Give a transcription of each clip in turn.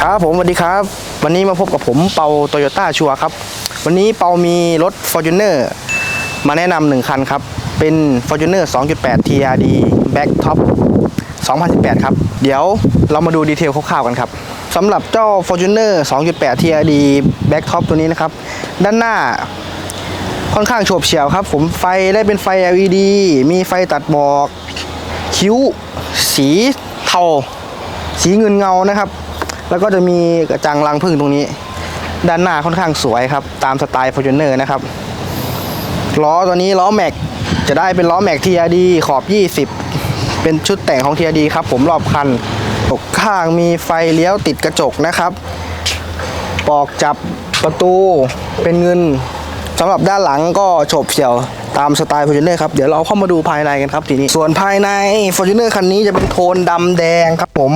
ครับผมสวัสดีครับ วันนี้มาพบกับผมเปาโตโยต้าชัวครับ วันนี้เปามีรถ Fortuner มาแนะนำหนึ่งคันครับ เป็น Fortuner 2.8 TRD Back Top 2018 ครับ เดี๋ยวเรามาดูดีเทลคร่าวๆกันครับสำหรับเจ้า Fortuner 2.8 TRD Back Top ตัวนี้นะครับ ด้านหน้าค่อนข้างโฉบเฉี่ยวครับ ผมไฟได้เป็นไฟ LED มีไฟตัดหมอก คิ้ว สีเทาสีเงินเงานะครับ แล้วก็จะมีกระจังรังผึ้งตรงนี้ ด้านหน้าค่อนข้างสวยครับ ตามสไตล์ Fortuner นะครับล้อตัวนี้ล้อแม็กจะได้เป็นล้อแม็ก TRD ขอบ 20 เป็นชุดแต่งของ TRD ครับ ผมรอบคันตกข้างมีไฟเลี้ยวติดกระจกนะครับ ปอกจับประตูเป็นเงินสำหรับด้านหลังก็โฉบเฉี่ยวตามสไตล์ Fortuner ครับ เดี๋ยวเราเข้ามาดูภายในกันครับทีนี้ ส่วนภายใน Fortuner คันนี้จะเป็นโทนดำแดงครับผม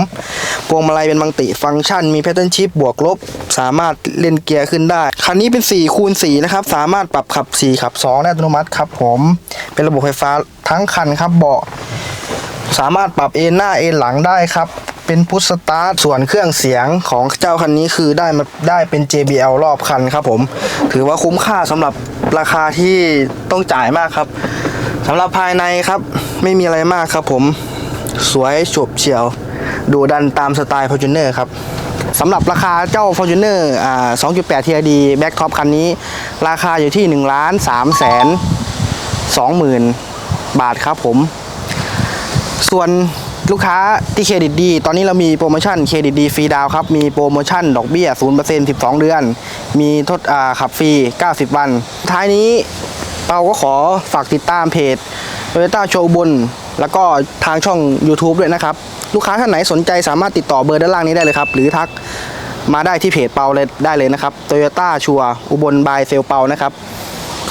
วงมาลัยเป็นมังติฟังก์ชัน มีแพทเทิร์นชิปบวกลบ สามารถเล่นเกียร์ขึ้นได้ คันนี้เป็น4คูณ4นะครับ สามารถปรับขับ 4 ขับ2ได้อัตโนมัติครับผม เป็นระบบไฟฟ้าทั้งคันครับเบาะสามารถปรับเอนหน้าเอนหลังได้ครับ เป็นพุทสตาร์ทส่วนเครื่องเสียงของเจ้าคันนี้คือได้มาได้เป็น JBL รอบคันครับผม ถือว่าคุ้มค่าสำหรับราคาที่ต้องจ่ายมากครับสำหรับภายในครับ ไม่มีอะไรมากครับผม สวยฉบเฉียว ดูดันตามสไตล์ Fortuner ครับสำหรับราคาเจ้า Fortuner อ่า2.8 TRD Back Top คันนี้ ราคาอยู่ที่1ล้าน3แสน20,000 บาทครับผม ส่วนลูกค้าที่เครดิตดี ตอนนี้เรามีโปรโมชั่นเครดิตดีฟรีดาวครับ มีโปรโมชั่นดอกเบี้ย 0% 12 เดือน มีทดอ่าขับฟรี 90 วัน ท้ายนี้เราก็ขอฝากติดตามเพจ Toyota Show บุญแล้วก็ทางช่อง YouTube ด้วยนะครับ ลูกค้าท่านไหนสนใจสามารถติดต่อเบอร์ด้านล่างนี้ได้เลยครับ หรือทักมาได้ที่เพจเปาเลยได้เลยนะครับโตโยต้าชัวอุบลบายเซลเปานะครับ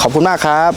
ขอบคุณมากครับ